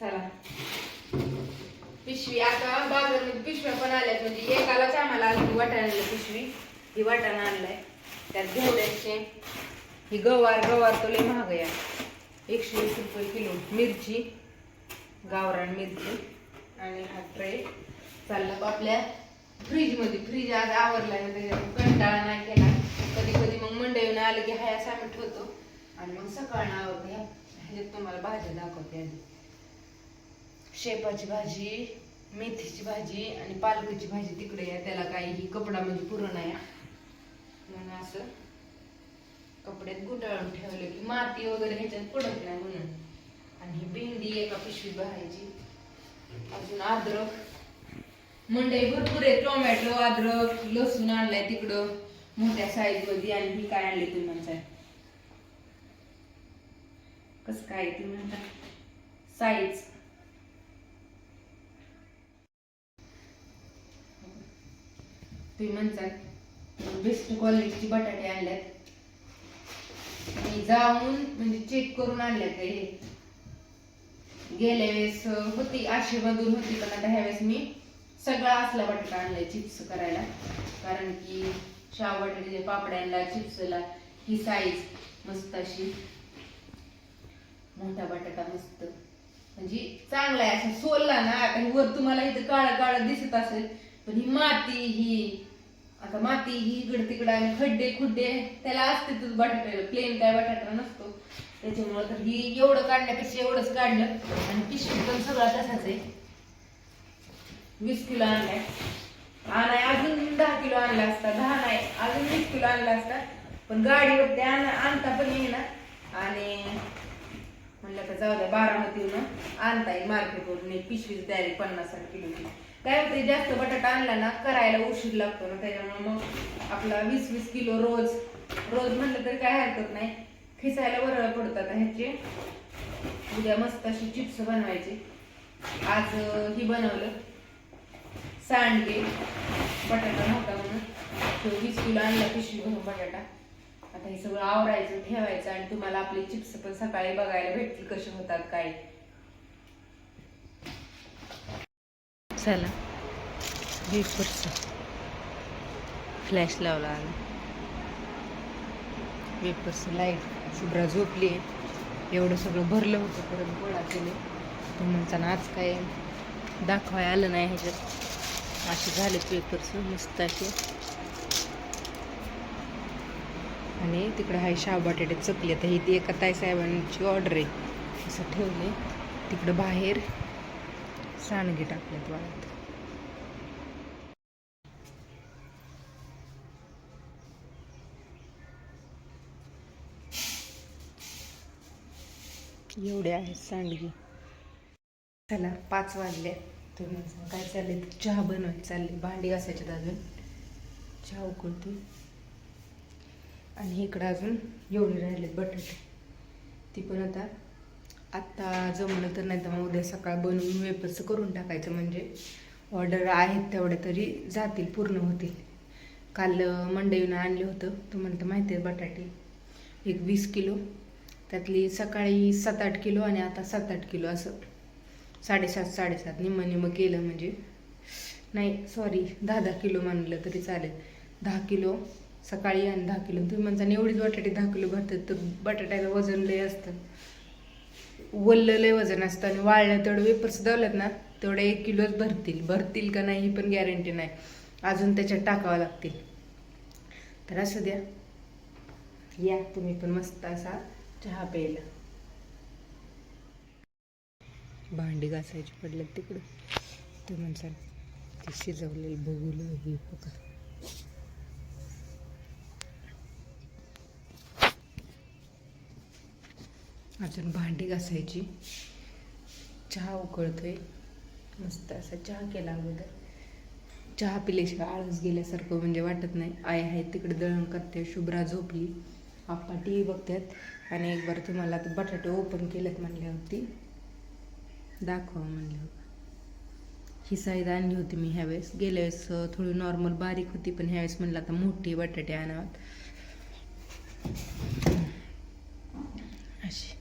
चला. पिशवी आता बाजारमध्ये पिशव्या पण आल्यात. म्हणजे एकालाच आम्हाला आली वाटाण्याला पिशवी. ही वाटाणा आणलाय. त्यात घेवड्याचे ही गवार गवार तो लय महाग आहे. एकशे वीस रुपये किलो. मिरची गावरान मिरची आणि हा ट्रे. चालला आपल्या फ्रीजमध्ये फ्रीज आज आवरला ना कंटाळा नाही केला. कधी कधी मग मंडईनं आलं की हाय असा आम्ही ठेवतो. आणि मग सकाळनं आवरते ह्याच्यात तुम्हाला भाज्या दाखवते आधी. शेपाची भाजी मेथीची भाजी आणि पालकाची भाजी तिकडे आहे. त्याला काही कपडा म्हणजे पुरण आहे म्हणून असं कपड्यात गुंडाळून ठेवलं की माती वगैरे ह्याच्यात पडत नाही म्हणून. आणि ही भेंडी एका पिशवीत भरायची अजून अद्रक. मंडई भरपूर आहे. टोमॅटो अद्रक लसूण आणलाय तिकडं. मोठ्या साईजमध्ये आणि ही काय आणली तुम्ही म्हणताय? कस काय तुम्ही म्हणता साईज तुम्ही म्हणतात बेस्ट क्वालिटीची बटाटे आणल्यात. आणि जाऊन म्हणजे चेक करून आणल्यात हे गेल्या वेळेस होती आशे मधून होती पण आता ह्या वेळेस मी सगळा असला बटाटा आणलाय चिप्स करायला. कारण की शाव बटाट्याच्या पापड्यांना चिप्सला ही साईज मस्त अशी. मोठा बटाटा मस्त. म्हणजे चांगला आहे असं सोलला ना आता वर तुम्हाला इथं काळा काळा दिसत असेल पण ही माती ही आता माती ही इकडं तिकडं आणि खड्डे खुड्डे त्याला असते तुझ बटाट्याला प्लेन काय बटाटा नसतो. त्याच्यामुळं तर ही एवढं काढण्यापेक्षा एवढंच काढलं. आणि पिशवी पण सगळा तसाच आहे. वीस किलो आणलाय. आणाय अजून दहा किलो आणला असता. दहा नाही अजून वीस किलो आणला असता. पण गाडीवरती आण आणता पण येईना. आणि म्हणलं तर जाऊ द्या बारामतीहून आणता येईल मार्केटवरून. पिशवीच डायरेक्ट पन्नास साठ किलोची. काय होते जास्त बटाटा आणला ना करायला उशीर लागतो ना त्याच्यामुळे मग आपला वीस वीस किलो रोज रोज म्हणलं तरी काय हरकत नाही. खिसायला बरं पडतात ह्याचे. उद्या मस्त अशी चिप्स बनवायचे. आज ही बनवलं. सांडगे बटाटा नव्हता म्हणून. तो वीस किलो आणला पिशवी भरून बटाटा. आता हे सगळं आवरायचं ठेवायचं आणि तुम्हाला आपले चिप्स पण सकाळी बघायला भेटतील कसे होतात काय. चला. वेफर्स फ्लॅश लावला आला वेफर्स लाइट शुभ्रा झोपली. एवढं सगळं भरलं होतं परत गोळा केले. पण म्हणताना आज काय दाखवाय आलं नाही ह्याच्यात. असे झालेत वेफर्स मस्त असे. आणि तिकडे हाय शाव बटाटे चकली आता ही ती एका ताई साहेबांची ऑर्डर आहे. असं ठेवले तिकडं बाहेर सांडगे टाकलेत वाळत एवढे आहेत सांडगी चला पाच वाजले. तुम्ही काय चालले चहा बनवायला चालले भांडी घासायच्यात अजून. चहा उकळते आणि इकडं अजून एवढे राहिलेत बटाटे. ती पण आता आत्ता जमलं तर नाही तर मग उद्या सकाळ बनवून वेपर्स करून टाकायचं. म्हणजे ऑर्डर आहेत तेवढे तरी जातील पूर्ण होतील. काल मंडईहून मंडईनं होतं. तुम्हाला तर माहिती आहे बटाटे. एक वीस किलो. त्यातली सकाळी सात आठ किलो आणि आता सात आठ किलो असं. साडेसात साडेसात निम्म निम्म केलं म्हणजे. नाही सॉरी दहा दहा किलो मानलं तरी चालेल. दहा किलो सकाळी आणि दहा किलो. तुम्ही म्हणता एवढीच बटाटे दहा किलो भरतात तर बटाट्याला वजन लय असतं. वल्ल लय वजन असतं आणि वाळलं तेवढं वेपर्स दवलत ना तेवढे एक किलोच भरतील. भरतील का नाही ही पण गॅरंटी नाही. अजून त्याच्यात टाकावं लागतील. तर असं द्या. या तुम्ही पण मस्त असा चहा प्यायला. भांडी घासायची पडल्यात तिकडं. तुम्ही म्हणसाल ते शिजवलेलं बघूलं हे बघा अजून भांडी घासायची. चहा उकळतोय. मस्त असा चहा केला अगोदर. चहा पिल्याशिवाय आळस गेल्यासारखं म्हणजे वाटत नाही. आई आहे तिकडे दळण करते शुभ्रा झोपली. आप्पा टी व्ही बघतात. आणि एक बार तुम्हाला आता बटाटे ओपन केलेत म्हणल्यावरती दाखवा म्हणलं ही साईज आणली होती मी ह्यावेळेस. गेल्या वेळेस थोडी नॉर्मल बारीक होती पण ह्यावेळेस म्हणलं आता मोठी बटाटे आणावात अशी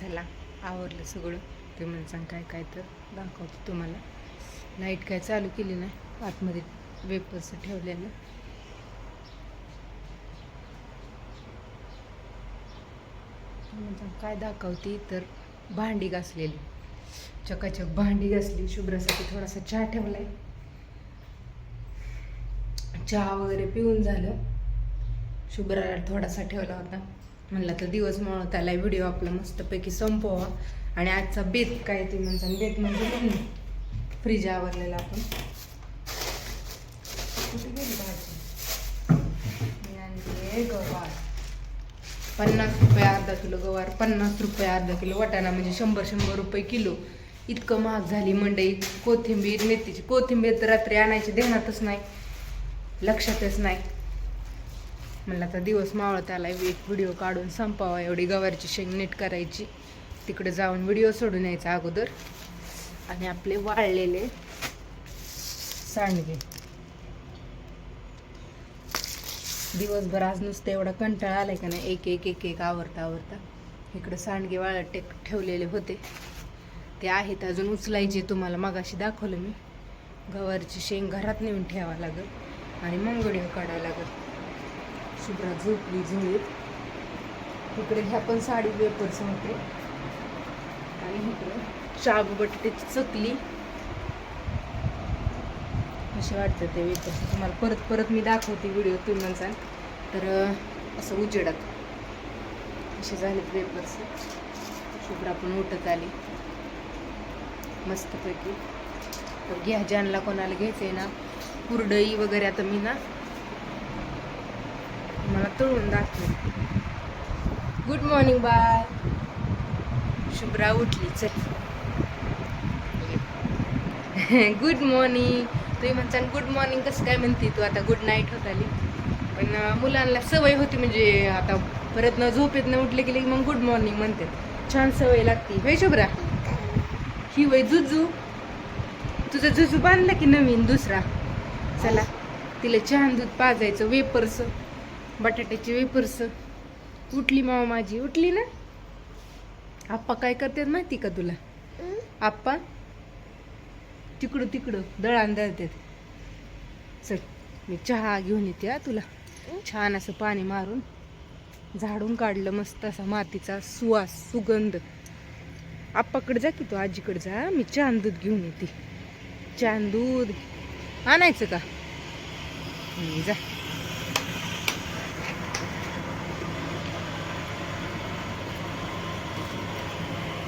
चला आवरलं सगळं. ते म्हणजे सांग काय काय तर दाखवतो तुम्हाला. लाइट काय चालू केली नाही आतमध्ये वेपर्स ठेवलेलं. म्हणजे काय दाखवते? तर भांडी घासलेली. चकाचक भांडी घासली. शुभ्रासाठी थोडासा चहा ठेवलाय. चहा वगैरे पिऊन झालं. शुभ्राला थोडासा ठेवला होता. म्हणलं तर दिवस म्हणून त्याला व्हिडिओ आपला मस्तपैकी संपवा. आणि आजचा बेत काय ते म्हणता बेत म्हणजे म्हणून फ्रीज आवरलेला आपण. कुठे गेली भाजी? गवार. पन्नास रुपये अर्धा किलो गवार पन्नास रुपये अर्धा किलो वाटाणा म्हणजे शंभर शंभर रुपये किलो. इतकं महाग झाली मंडई. कोथिंबीर मेथीची कोथिंबीर तर रात्री आणायची देण्यातच नाही. लक्षातच नाही. म्हणलं आता दिवस मावळत आला एक व्हिडिओ काढून संपावा एवढी गवारची शेंग नीट करायची. तिकडे जाऊन व्हिडिओ सोडून यायचा अगोदर. आणि आपले वाळलेले सांडगे. दिवसभर आज नुसतं एवढा कंटाळा आलाय का नाही? एक एक एक एक आवरता आवरता इकडं सांडगे वाळत टेक ठेवलेले होते. ते आहेत अजून उचलायचे तुम्हाला मगाशी दाखवलं मी. गवारची शेंग घरात नेऊन ठेवावं लागल आणि मग काढावं लागल. शुभ्रा झोपली झुळीत इकडे ह्या पण साडी वेपर्स होते. आणि इकडे शाबू बटाट्याची चकली. असे वाटतं ते वेपर्स तुम्हाला परत परत मी दाखवते व्हिडिओ तुम्ही म्हणसाल तर असं उजेडात असे झालेत वेपर्स शुभ्रा पण उठत आली. मस्तपैकी. तर घ्या ज्यांना कोणाला घ्यायचं आहे ना कुरडई वगैरे आता मी ना तळून दाखव गुड मॉर्निंग बाय शुभ्रा उठली चल. गुड मॉर्निंग तुम्ही म्हणता गुड मॉर्निंग कसं काय म्हणते तू? आता गुड नाईट होत आली. पण मुलांना सवय होती म्हणजे आता परत न झोपेत न उठले गेले की मग गुड मॉर्निंग म्हणते छान सवय लागते. होय शुभ्रा? ही वय जुजू. तुझं जुजू बांधला की नवीन दुसरा? चला तिला छान दूध पाजायचं वेपर्स. बटाट्याची वेपर्स उठली मामा माझी. उठली ना? आप्पा काय करतात माहिती का तुला? आप्पा तिकडं तिकडं दळण दळतात चल मी चहा घेऊन येते हा तुला. छान असं पाणी मारून झाडून काढलं मस्त असा मातीचा सुवास सुगंध. आप्पाकडे जा की तू आजीकडे जा. मी छान दूध घेऊन येते. छान दूध आणायचं का? जा.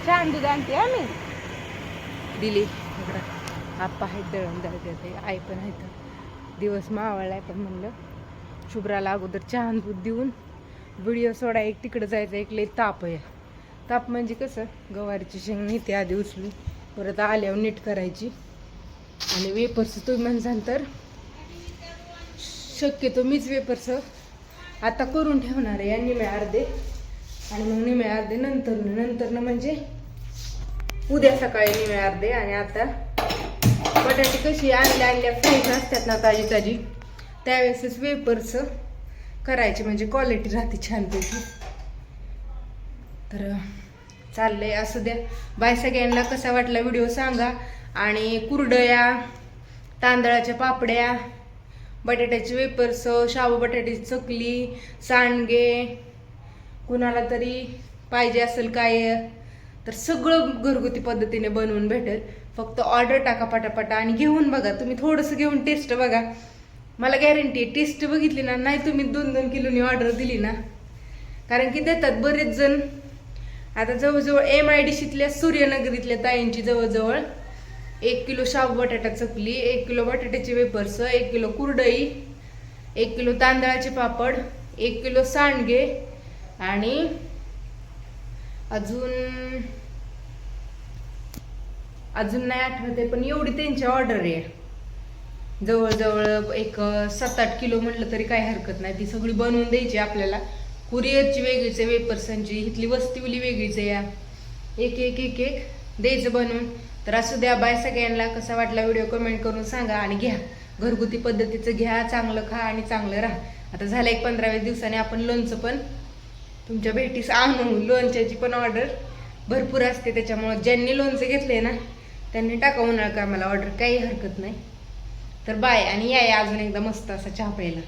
छान दूध आणते आम्ही दिली. आप्पा आहेत दळण दळते आई पण आहेत. दिवस मावळलाय पण म्हणलं शुभ्राला अगोदर छान दूध देऊन व्हिडिओ सोडा एक तिकडं जायचं एक लई ताप आहे. ताप म्हणजे कसं गवारीची शेंग नेते आधी उचलून परत आल्यावर नीट करायची. आणि वेपर्स तुम्ही म्हणसान तर शक्यतो मीच वेपर्स आता करून ठेवणार आहे यांनी मी अर्धे. आणि मग निम्या अर्धे नंतर नंतर म्हणजे उद्या सकाळी निम्या अर्धे आणि आता बटाटे कशी आणल्या आणल्या फ्रेश असतात ना ताजी ताजी. त्यावेळेसच वेपर्स करायचे म्हणजे क्वालिटी राहते छानपैकी. तर चाललंय असं द्या. बाय सगळ्यांना कसा वाटला व्हिडिओ सांगा. आणि कुरडया तांदळाच्या पापड्या बटाट्याचे वेपर्स शाबू बटाट्याची चकली सांडगे कुणाला तरी पाहिजे असेल काय तर सगळं घरगुती पद्धतीने बनवून भेटेल. फक्त ऑर्डर टाका पटापटा आणि घेऊन बघा. तुम्ही थोडंसं घेऊन टेस्ट बघा. मला गॅरंटी आहे टेस्ट बघितली ना नाही तुम्ही दोन दोन किलोनी ऑर्डर दिली ना. कारण की देतात बरेच जण. आता जवळजवळ एम आय डी सीतल्या सूर्यनगरीतल्या ताईंची जवळजवळ एक किलो शाबू बटाटा चकली एक किलो बटाट्याचे वेपर्स एक किलो कुरडई एक किलो तांदळाचे पापड एक किलो सांडगे आणि अजून अजून नाही आठवते पण एवढी त्यांची ऑर्डर आहे. जवळजवळ एक सात आठ किलो म्हटलं तरी काही हरकत नाही. ती सगळी बनवून द्यायची आपल्याला. कुरिअरची वेगळीच आहे वेपर्सांची इथली वस्तीवली वेगळीच आहे या. एक एक एक एक. द्यायचं बनवून. तर असू द्या बाय सगळ्यांना. कसा वाटला व्हिडिओ कमेंट करून सांगा आणि घ्या. घरगुती पद्धतीचं घ्या चांगलं खा आणि चांगलं राहा. आता झालं एक पंधरावीस दिवसाने दिवसांनी आपण लोणचं पण तुमच्या भेटीस आणू लोणच्याची पण ऑर्डर भरपूर असते त्याच्यामुळं ज्यांनी लोणचं घेतले ना त्यांनी टाका उन्हाळ का मला ऑर्डर काही हरकत नाही. तर बाय आणि या या अजून एकदा मस्त असा चहा प्यायला.